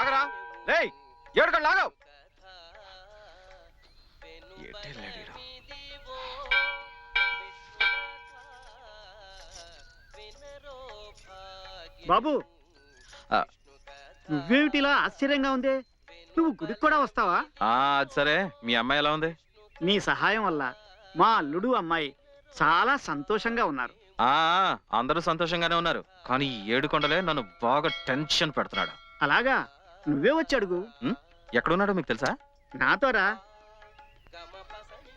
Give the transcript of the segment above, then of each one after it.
ఆగరా లాగవు. ఎటెళ్ళాడీడు? బాబు. నువ్వేమిటిలా ఆశ్చర్యంగా ఉంది? నువ్వు గుడికి కూడా వస్తావా? ఆ, అది సరే. మీ అమ్మాయి ఎలా ఉంది? నీ సహాయం వల్ల మా అల్లుడు అమ్మాయి చాలా సంతోషంగా ఉన్నారు. ఆ అందరూ సంతోషంగానే ఉన్నారు. కానీ ఏడు కొండలే నన్ను బాగా టెన్షన్ పెడుతున్నాడు. అలాగా? నువ్వే వచ్చి అడుగు ఎక్కడున్నాడో మీకు తెలుసా? నాతోరా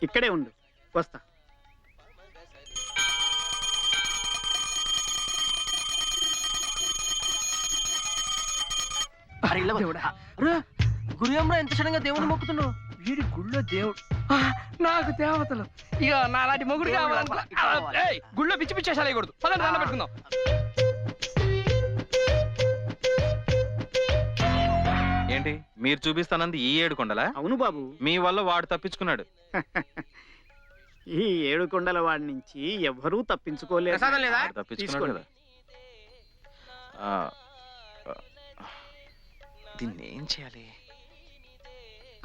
ఇక్కడే ఉండు. వస్తా. గురుయమ్మ ఎంత సడన్గా దేవుని మొక్కుతున్నావు? వీడి గుళ్ళో దేవుడు. నాకు దేవతలు. ఇక నాలాంటి మొగుడు కావాలనుకో ఏయ్, గుళ్ళో పిచ్చి పిచ్చి వేషాలు వేయకూడదు. పదండి దండం పెట్టుకుందాం. ఏంటి? మీరు చూపిస్తానంది ఈ ఏడు కొండలా? అవును బాబు. మీ వల్ల వాడు తప్పించుకున్నాడు. ఈ ఏడు కొండల వాడి నుంచి ఎవ్వరూ తప్పించుకోలేరు ప్రసాదం లేదా? వాడు తప్పించుకున్నాడు తీసుకోండి. కదా. ఆ, ఆ, దీన్ని ఏం చేయాలి?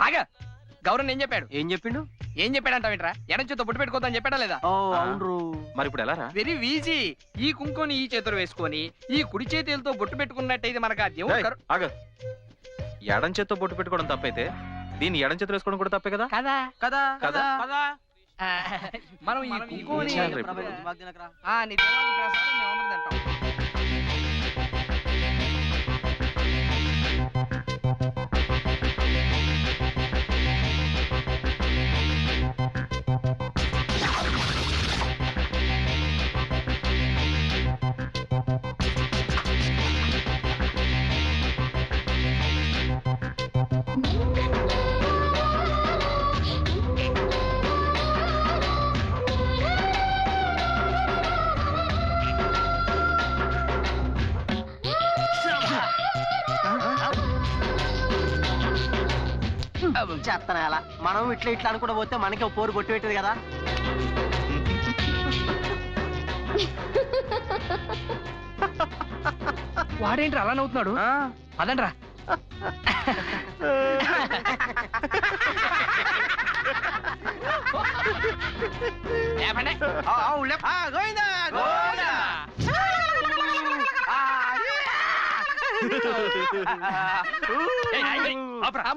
ఆగా. గౌరవ్ ఏం చెప్పాడు? ఏం చెప్పిండు? ఏం చెప్పాడంట వింటరా ఎడం చేత్తో బొట్టు పెట్టుకోద్దని చెప్పాడా లేదా? మరి ఇప్పుడు ఎలా రా? Very easy. ఈ కుంకుని ఈ చేతులు వేసుకొని ఈ కుడి చేతులతో బొట్టు పెట్టుకున్నట్టయితే మనకు ఆ దేవుడు ఏయ్, కరు- ఆగు. ఎడం చేత్తో బొట్టు పెట్టుకోవడం తప్పైతే దీన్ని ఎడం చేతిలో వేసుకోవడం కూడా తప్పే కదా కదా కదా కదా? మనం ఈ కుంకుని చేయాలి రేపు? ఆ, నీ దేవుడికి ప్రసాదం చేస్తాను అలా. మనం ఇట్లా ఇట్లా అనుకుంటూ పోతే మనకి ఓ పోరు కొట్టి పెట్టేది కదా. వాడేంటి అలా నవ్వుతున్నాడు? లేపండి. గోవిందా. ఏయ్, ఏయ్, ఏయ్, ఆపురా. ఆ,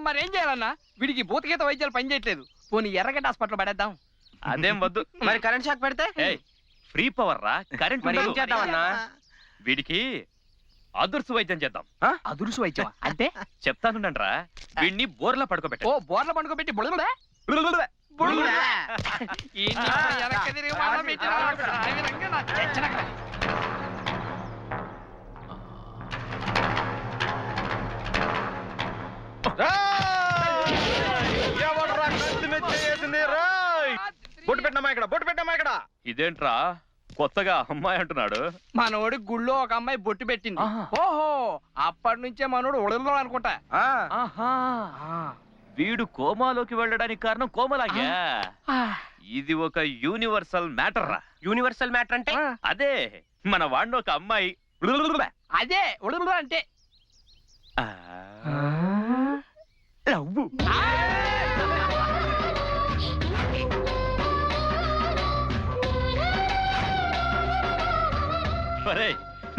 మరేం చేయాలన్నా? వీడికి భూతగీత వైద్యాలు పనిచేయట్లేదు పోనీ ఎర్రగడ్డ హాస్పిటల్ పడేద్దాం. అదేం వద్దు. మరి కరెంట్ షాక్ పెడితే? ఫ్రీ పవర్ రా. కరెంట్ మరి ఏం. చేద్దామన్నా? వీడికి అదుర్సు వైద్యం చేద్దాం. అదురుసు వైద్యం అంటే? చెప్తానుండండి రా వీడిని బోర్లా ఓ పడుకోబెట్ట బోర్ల పండుకోబెట్టి బుడగలే బుడగలే బొట్టు పెట్టినమ్మా ఇక్కడ బొట్టు పెట్టినమ్మా ఇక్కడ. ఇదేంట్రా? కొత్తగా అమ్మాయి అంటున్నాడు. మనోడి గుళ్ళో ఒక అమ్మాయి బొట్టు పెట్టింది. ఆహా. ఓహో అప్పటి నుంచే మనోడు ఉడలో అనుకుంటా. ఆహా. వీడు కోమాలోకి వెళ్ళడానికి కారణం కోమలాగా. ఇది ఒక యూనివర్సల్ మ్యాటర్ రా. యూనివర్సల్ మ్యాటర్ అంటే? అదే మన వాడిని ఒక అమ్మాయి. అదే ఉడలో అంటే. ఆ,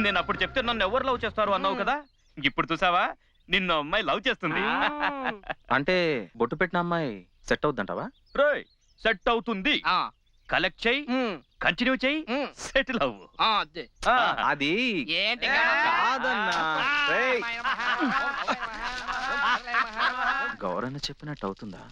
నేను అప్పుడు చెప్తే నన్ను ఎవరు లవ్ చేస్తారు అన్నావు కదా? ఇప్పుడు చూసావా? నిన్ను అమ్మాయి లవ్ చేస్తుంది. అంటే బొట్టు పెట్టిన అమ్మాయి సెట్ అవుద్దంటావా రోయ్ సెట్ అవుతుంది. ఆ, కలెక్ట్ చెయ్యి ఉమ్, కంటిన్యూ చెయ్యి సెటిల్ అవ్వు ఆ, అదే. ఏంటి. గౌరన్న చెప్పినట్టు అవుతుందా?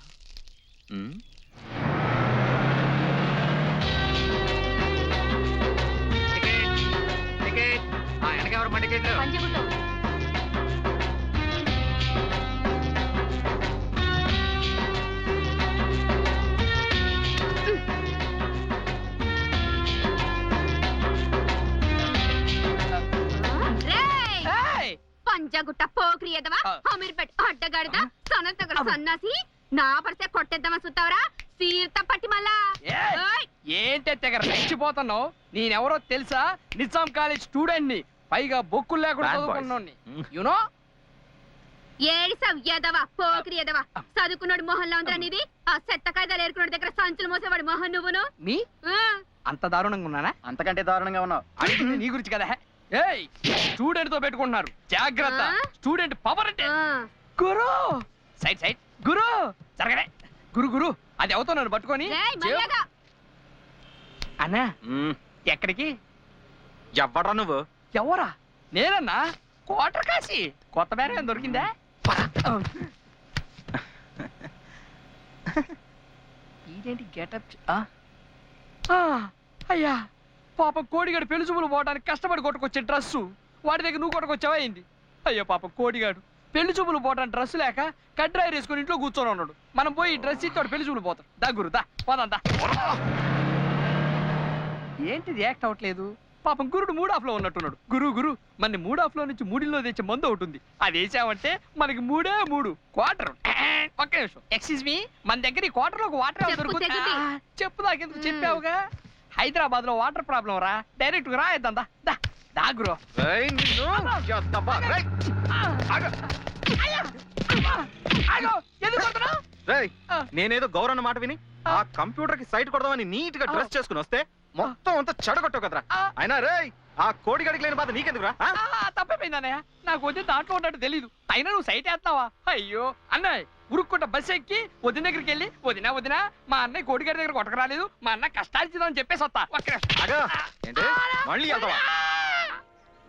రేయ్! ఏయ్, పంజాగుట్ట పోక్రి ఎదవా. అమీర్పేట్ అడ్డగాడిద? సనతగడ సన్నాసి? నా పరిసే కొట్టేద్దామా సుత్తావరా తీర్థ పట్టి మళ్ళా! ఏంటి తెగ రెచ్చిపోతున్నావు? నేనెవరో తెలుసా? నిజాం కాలేజ్ స్టూడెంట్ని పైగా బొక్కులు లేకుండా Bad boys. చదువుకున్నోడిని. యునో ఏడిసావ్ ఎదవా పోకిరి ఎదవా చదువుకున్నాడు మొహంలో ఆ చెత్త కాయదాలు ఏరుకున్నాడు దగ్గర సంచులు మోసేవాడు మొహం నువ్వును? నీ ఆ, అంత దారుణంగా ఉన్నానా? అంతకంటే దారుణంగా ఉన్నావు. అడిగింది నీ గురించి కదా. ఏయ్ స్టూడెంట్తో పెట్టుకుంటున్నారు. జాగ్రత్త. ఆ? స్టూడెంట్ పవర్ అంటే. ఆ. గురు! Side side. గురు! జరగడే గురు గురు. అది నన్ను పట్టుకొని. రేయ్, చేయ- మర్యాద. అన్నా మ్మ్. ఎక్కడికి? ఎవ్వడ్రా నువ్వు? ఎవరా? నేనన్నా? కోటర్ కాసి కొత్త బేరం ఏం దొరికిందా? ఇదేంటి గెటప్ అయ్యా పాప కోడిగాడు పెళ్ళి చూపులు పోవడానికి కష్టపడి కొట్టుకొచ్చే డ్రస్సు. వాడి దగ్గర నువ్వు కొట్టుకొచ్చావా అయింది అయ్యో పాప కోడిగాడు. పెళ్ళి చూపులు పోవడానికి డ్రెస్ లేక కడ్రాయి వేసుకుని ఇంట్లో కూర్చొని ఉన్నాడు. మనం పోయి డ్రెస్ ఇచ్చి వాడు పెళ్ళి చూపులు పోతాం దా గురు దా. పోదాం దా. ఏంటిది? యాక్ట్ అవ్వట్లేదు. పాపం గురుడు మూడ్ ఆఫ్లో ఉన్నట్టున్నాడు. గురు గురు మన మూడ్ ఆఫ్లో నుంచి మూడిలో తెచ్చే మందు ఒకటి ఉంది. అది వేసామంటే మనకి మూడే మూడు. క్వార్టర్. ఒక్క నిమిషం. ఎక్స్క్యూజ్ మీ మన దగ్గర ఈ క్వార్టర్లో ఒక వాటర్ చెప్పు, దొరుకుతుంది? చెప్పు నాకెందుకు. చెప్పావుగా? హైదరాబాద్లో వాటర్ ప్రాబ్లం రా. డైరెక్ట్గా రాయద్దాం దా దా గురు. నేనేదో గౌరవ మాట విని ఆ. కంప్యూటర్కి సైట్ కొడదామని నీట్గా. డ్రెస్ చేసుకుని వస్తే మొత్తం అంతా చెడగొట్టావు కదరా. అయినా రేయ్ ఆ కోడి గడికి లేని బాధ నీకెందుకురా ఆ? తప్పైపోయిందన్నయ్య నాకు వద్దు దాంట్లో ఉన్నట్టు తెలీదు అయినా నువ్వు సైట్ వేస్తావా అయ్యో అన్నయ్య ఉరుక్కుంట బస్ ఎక్కి వదిన దగ్గరికి వెళ్ళి వదినా వదినా మా అన్నయ్య కోడిగారి దగ్గర కొట్టక రాలేదు మా అన్న కష్టాలు ఇచ్చిందని చెప్పేసి వస్తా ఒక్క నిమిషం. ఆగా. ఏంటి మళ్ళీ వెళ్తావా వదినా!